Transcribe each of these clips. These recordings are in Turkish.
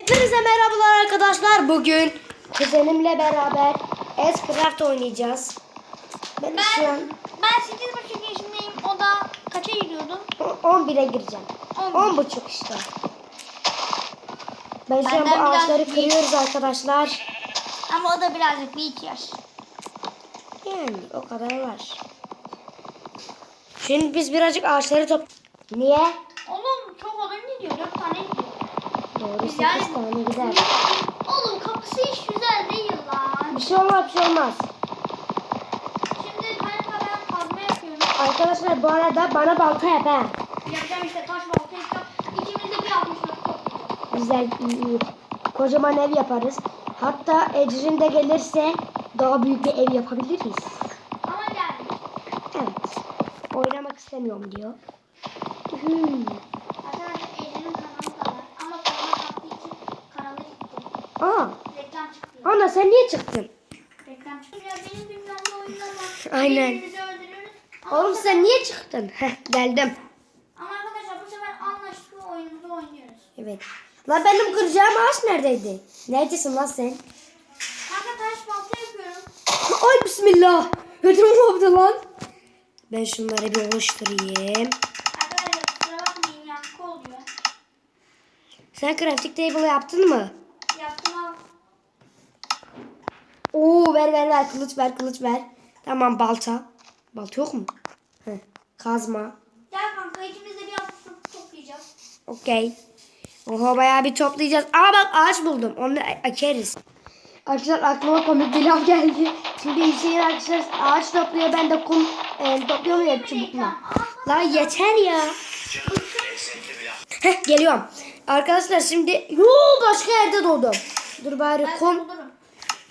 Hepinize merhabalar arkadaşlar. Bugün kuzenimle beraber Escraft oynayacağız. Ben, şu an Ben, ben 8,5 yaşındayım. O da kaça gidiyordu? o- 11'e gireceğim. 11. 10 buçuk işte. Ben şu an bu ağaçları kırıyoruz arkadaşlar. Ama o da birazcık bir iki yaş. Yani o kadar var. Şimdi biz birazcık ağaçları top... Niye? Oğlum çok odun gidiyor. 4 tane gidiyor. Doğru 8 Yani- tane gider. Oğlum kapısı hiç güzel değil lan. Bir şey olmaz bir şey olmaz. Şimdi kanka ben kazma yapıyorum. Arkadaşlar bu arada bana balta yap ha. Yapacağım işte taş balta yapacağım. İkimiz de bir yapmışlar. Güzel iyi iyi. Kocaman ev yaparız. Hatta Ecrin de gelirse daha büyük bir ev yapabiliriz. Ama yani. Evet. Oynamak istemiyorum diyor. Hmm. Aa, Reklam çıkıyor. ana sen niye çıktın? Reklam çıkıyor. Ya benim dünyamda oyunlar var. Aynen. Oğlum sen niye çıktın? Heh, geldim. Ama arkadaşlar bu sefer anlaştık oyunumuzu oynuyoruz. Evet. Lan benim kıracağım ağaç neredeydi? Neredesin lan sen? Kanka taş balta yapıyorum. Ay bismillah. Ödüm koptu lan. Ben şunları bir oluşturayım. Arkadaşlar kusura bakmayın yankı oluyor. Sen crafting table yaptın mı? Yaptım al. Oo ver ver ver kılıç ver kılıç ver. Tamam balta. Balta yok mu? Heh, kazma. Gel kanka ikimiz de bir yapıp toplayacağız. Okey. Oha bayağı bir toplayacağız. Aa bak ağaç buldum. Onu ekeriz. Arkadaşlar aklıma komik bir laf geldi. Şimdi Hüseyin arkadaşlar ağaç topluyor. Ben de kum e, topluyorum ya çubukla. Lan yeter ya. Heh geliyorum. Arkadaşlar şimdi yoo başka yerde doğdum. Dur bari Ben bulurum.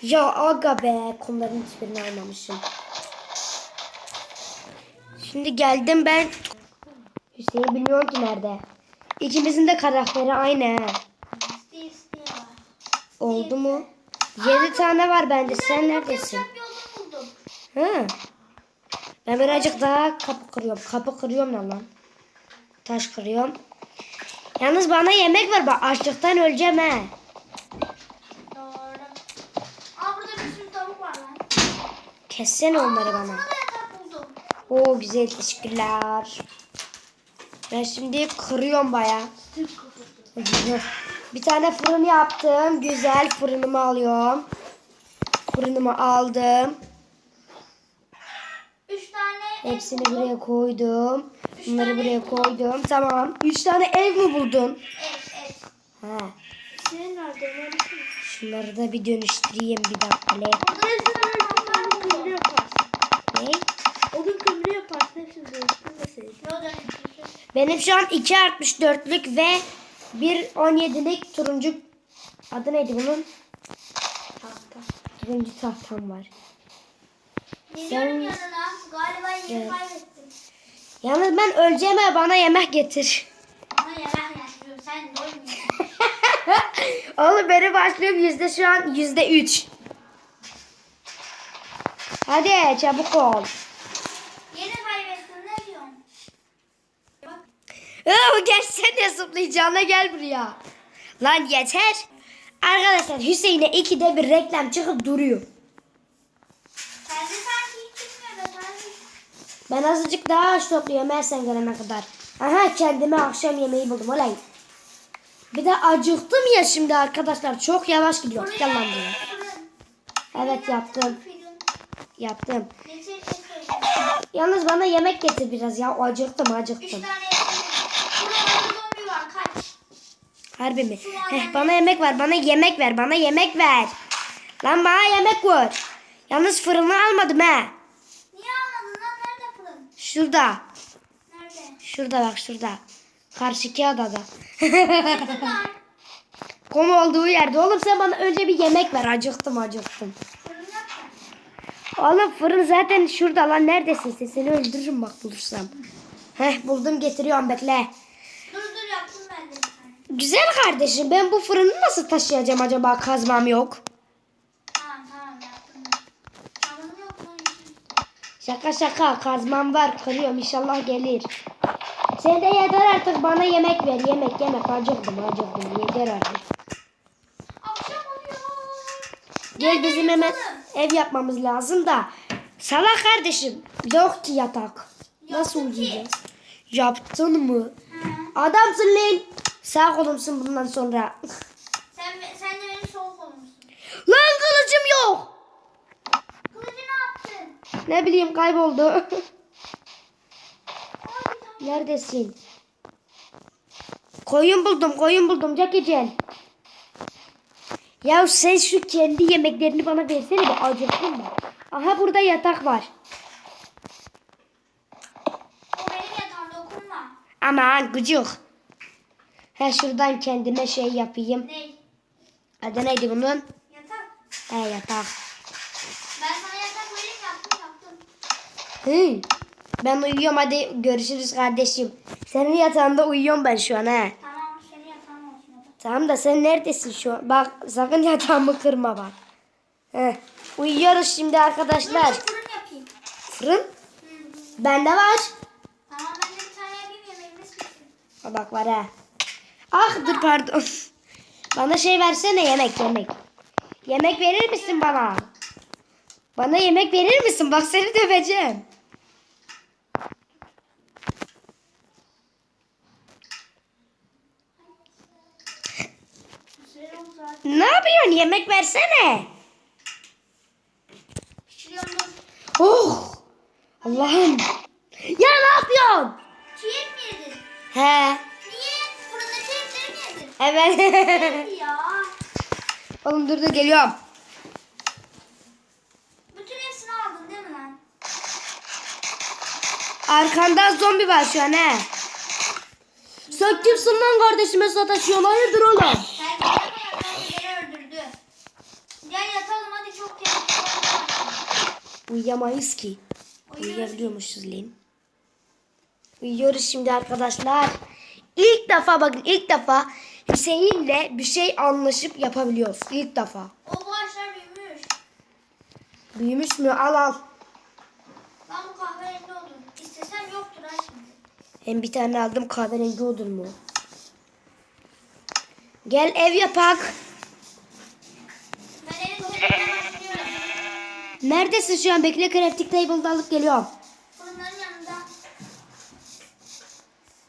Ya aga be kumların hiçbirini almamışım. Şimdi geldim ben. Hüseyin bilmiyorum ki nerede. İkimizin de karakteri aynı. he. Oldu mu? Yedi tane var bende. Sen neredesin? Ha. Ben birazcık daha kapı kırıyorum. Kapı kırıyorum lan lan. Taş kırıyorum. Yalnız bana yemek ver bak. Açlıktan öleceğim he. Doğru. Aa burada bir sürü tavuk var lan. Kessene onları bana. Yatak buldum. Oo güzel teşekkürler. Ben şimdi kırıyorum baya. Bir tane fırın yaptım. Güzel fırınımı alıyorum. Fırınımı aldım. Üç tane Hepsini buraya koydum. Üç Bunları tane buraya koydum. Tamam. Üç tane ev mi buldun? Ev ev. Ha. Senin nerede? Neredesin? Şunları da bir dönüştüreyim bir dakika. Bir. Ne? Kömürü yaparsın hepsini dönüştürmeseydin. Ne dönüştürsün? Benim şu an 2.64'lük ve 1.17'lik turuncu adı neydi bunun? Tahta. Turuncu tahtam var. Geliyorum yanına. Galiba yeni Evet. kaybettim. Yalnız ben öleceğim ha bana yemek getir. Bana yemek yapıyor. Sen doymuyorsun. Oğlum benim başlığım yüzde şu an yüzde üç. Hadi çabuk ol. Yeni kaybettin ne diyorsun? Bak. Aa, gel sen de zıplayacağına gel buraya. Lan yeter. Arkadaşlar Hüseyin'e ikide bir reklam çıkıp duruyor. Sende sanki hiç çıkmıyor da sen Ben azıcık daha ağaç topluyorum her sen gelene kadar. Aha kendime akşam yemeği buldum olay. Bir de acıktım ya şimdi arkadaşlar. Çok yavaş gidiyor. Gel lan buraya. Evet yaptım. Yaptım. Yalnız bana yemek getir biraz ya. Acıktım acıktım. Harbi mi? Heh, bana yemek ver. Bana yemek ver. Bana yemek ver. Lan bana yemek ver. Yalnız fırını almadım ha. Niye almadın lan nerede fırın? Şurada. Nerede? Şurada bak şurada. Karşıki adada. Kum olduğu yerde. Oğlum sen bana önce bir yemek ver. Acıktım acıktım. Oğlum fırın zaten şurada lan. Neredesin sen? Seni öldürürüm bak bulursam. Heh buldum getiriyorum bekle. Dur dur yaptım ben de bir tane. Güzel kardeşim ben bu fırını nasıl taşıyacağım acaba kazmam yok. Tamam tamam yaptım ben. Canım yok lan için. Şaka şaka kazmam var kırıyorum inşallah gelir. Sen de yeter artık bana yemek ver yemek yemek acıktım acıktım yeter artık. Gel bizim hemen ev yapmamız lazım da. Salak kardeşim. Yok ki yatak. Nasıl Yaptım ki. uyuyacağız? Yaptın mı? Hı. Adamsın lan. Sağ kolumsun bundan sonra. Sen, sen de benim sol kolumsun. Lan kılıcım yok. Ne? Ne bileyim kayboldu. Neredesin? Koyun buldum, koyun buldum. Cakicel. Ya sen şu kendi yemeklerini bana versene be acıktım ben. Aha burada yatak var. O benim yatağımda dokunma. Aman gıcık. He şuradan kendime şey yapayım. Ney? Adı neydi bunun? Yatak. He yatak. Ben sana yatak vereyim yaptım yaptım. Hı. Ben uyuyorum hadi görüşürüz kardeşim. Senin yatağında uyuyorum ben şu an he. Tamam senin yatağın olsun. Tamam da sen neredesin şu an? Bak sakın yatağımı kırma bak. He. Uyuyoruz şimdi arkadaşlar. Dur fırın yapayım. Fırın Hı. bende var. Tamam ben de bir tane yapayım yemeğimiz bitsin. Ha, Bak var ha. Ah dur pardon. Bana şey versene yemek yemek. Yemek verir misin bana? Bana yemek verir misin? Bak seni döveceğim. Süre oldu zaten. Ne yapıyorsun? Yemek versene. Oh! Allah'ım. Ya ne yapıyorsun? Çiğ mi yedin? He. Niye? Fırında çiğ mi yedin? Evet. ya. Oğlum dur dur geliyorum. Bütün hepsini aldın değil mi lan? Arkanda zombi var şu an he. Sen kimsin lan kardeşime sataşıyorsun? Hayırdır oğlum? Sen gidene kadar ben beni öldürdü. Gel yatalım hadi çok tehlikeli. Uyuyamayız ki. Uyuyabiliyormuşuz lan. Uyuyoruz şimdi arkadaşlar. İlk defa bakın ilk defa Hüseyin'le bir şey anlaşıp yapabiliyoruz. İlk defa. O bu ağaçlar büyümüş. Büyümüş mü? Al al. Lan bu kahverengi oldu. İstesem yoktur ha şimdi. Hem bir tane aldım kahverengi olur mu? Gel ev yapak. Ben evin. Neredesin şu an? Bekle crafting table'da alıp geliyorum. Yanında.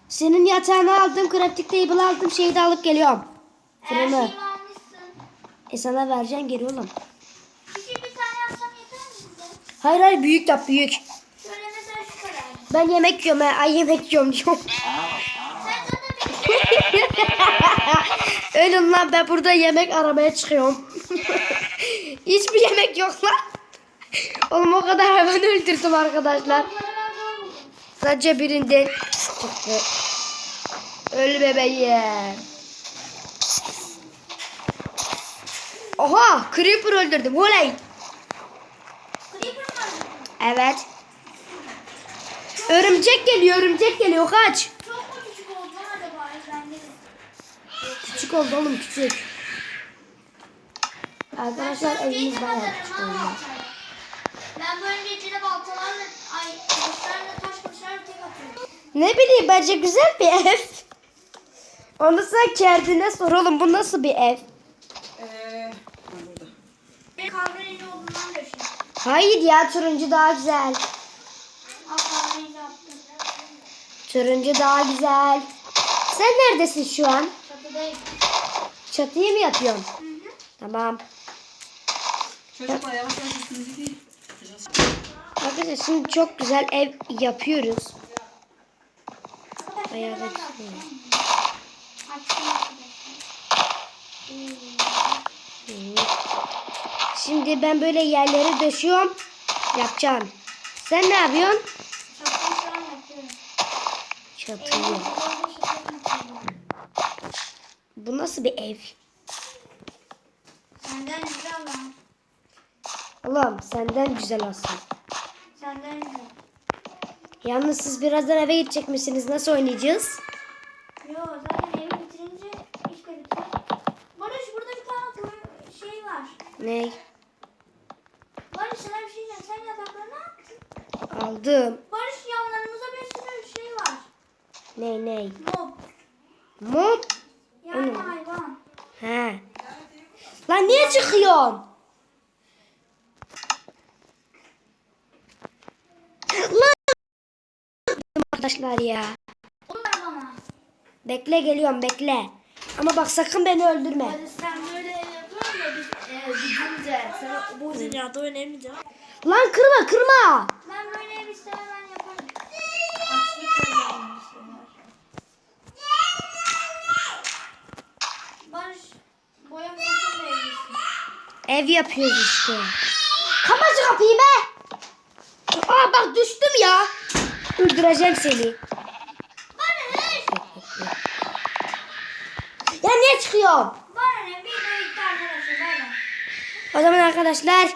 Senin yatağını aldım, crafting table aldım, şeyi de alıp geliyorum. Her Fırını. almışsın. E sana vereceğim geri oğlum. Küçük bir tane yapsam yeter mi? Hayır hayır büyük yap büyük. Şöyle mesela şu kadar. Ben yemek yiyorum he. Ay yemek yiyorum diyorum. Sen zaten lan ben burada yemek aramaya çıkıyorum. Hiçbir yemek yok lan. Oğlum o kadar hayvan öldürdüm arkadaşlar. Sadece birinden çıktı. Öl bebeğim. Oha Creeper öldürdüm. Oley. Evet. Örümcek geliyor örümcek geliyor kaç. Çok küçük oldu oğlum küçük. Arkadaşlar evimiz bayağı küçük oldu. baltayı. Ben bu önce içine baltalarla, ay kılıçlarla taş kılıçlarla tek atıyorum. Ne bileyim bence güzel bir ev. Onu sen kendine sor oğlum bu nasıl bir ev? Ee, burada. Ben kahverengi olduğundan döşedim. Hayır ya turuncu daha güzel. Al kahverengi yaptım. Turuncu daha güzel. Sen neredesin şu an? Çatıdayım. Çatıya mı yapıyorsun? Hı hı. Tamam. Çocuklar yavaş yavaş üstünüzü değil. Arkadaşlar şimdi çok güzel ev yapıyoruz. Arkadaşlar Bayağı da ben de güzel. açtım. Açtım arkadaşlar. Hı. Şimdi ben böyle yerleri döşüyorum. Yapacağım. Sen ne yapıyorsun? Çatıyı. Bu nasıl bir ev? Senden güzel lan. Oğlum senden güzel olsun. Senden güzel. Yalnız siz birazdan eve gidecek misiniz? Nasıl oynayacağız? Yo zaten evi bitirince iş de bitiyor. Barış burada bir tane şey var. Ne? Barış sana bir şey diyeceğim. Sen yataklarını yaptın? Aldım. Barış yanlarımızda bir sürü şey var. Ne ne? Mob. Lan arkadaşlar ya. Bekle geliyorum bekle. Ama bak sakın beni öldürme. Hadi sen böyle yapıyorsun da biz e, gidince sana bu dünyada oynayamayacağım. Lan kırma kırma. Ben böyle bir sene ben yaparım. Barış boya boşun da evlisin. Ev yapıyoruz işte. Kapat kapıyı be. Aa bak düştüm ya. Öldüreceğim seni. Barış! Ya ne? Bir de iki arkadaşlar. Bay bay. O zaman arkadaşlar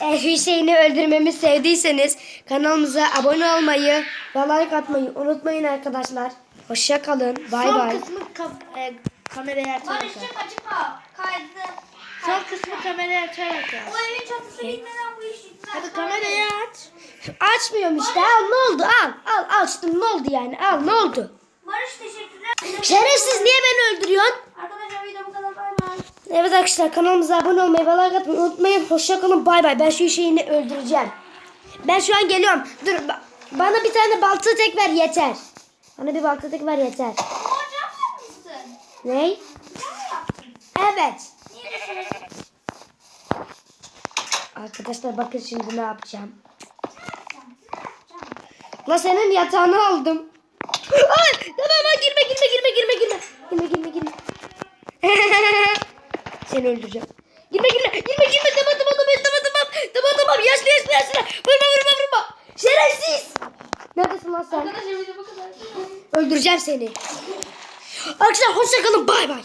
e, Hüseyin'i öldürmemi sevdiyseniz kanalımıza abone olmayı ve like atmayı unutmayın arkadaşlar. Hoşça kalın. Bay Son bay. kısmı ka- e, Barış çıkma çıkma. Kaydı. Son kısmı kamerayı açarak yap. O evin çatısı bitmeden bu iş bitmez. Hadi kamerayı aç. Açmıyorum işte. Al ne oldu? Al. Al açtım. Ne oldu yani? Al ne oldu? Barış teşekkürler. Şerefsiz niye beni öldürüyorsun? Arkadaşlar video bu kadar. Bay bay. Evet arkadaşlar kanalımıza abone olmayı ve like atmayı unutmayın. Hoşça kalın. Bay bay. Ben şu Hüseyin'i öldüreceğim. Ben şu an geliyorum. Dur ba- bana bir tane balta tek ver yeter. Bana bir balta tek ver yeter. Hocam yapmışsın. Ney? Cam yaptın. Evet. Niye düşünüyorsun? Arkadaşlar bakın şimdi ne yapacağım. La senin yatağını aldım. Ay, tamam tamam girme girme girme girme girme. Girme girme girme. Seni öldüreceğim. Girme girme girme girme tamam tamam tamam tamam tamam tamam tamam yaşlı yaşlı yaşlı vurma vurma vurma şerefsiz neredesin lan sen Arkadaşlar video bu kadar. öldüreceğim seni arkadaşlar hoşça kalın bay bay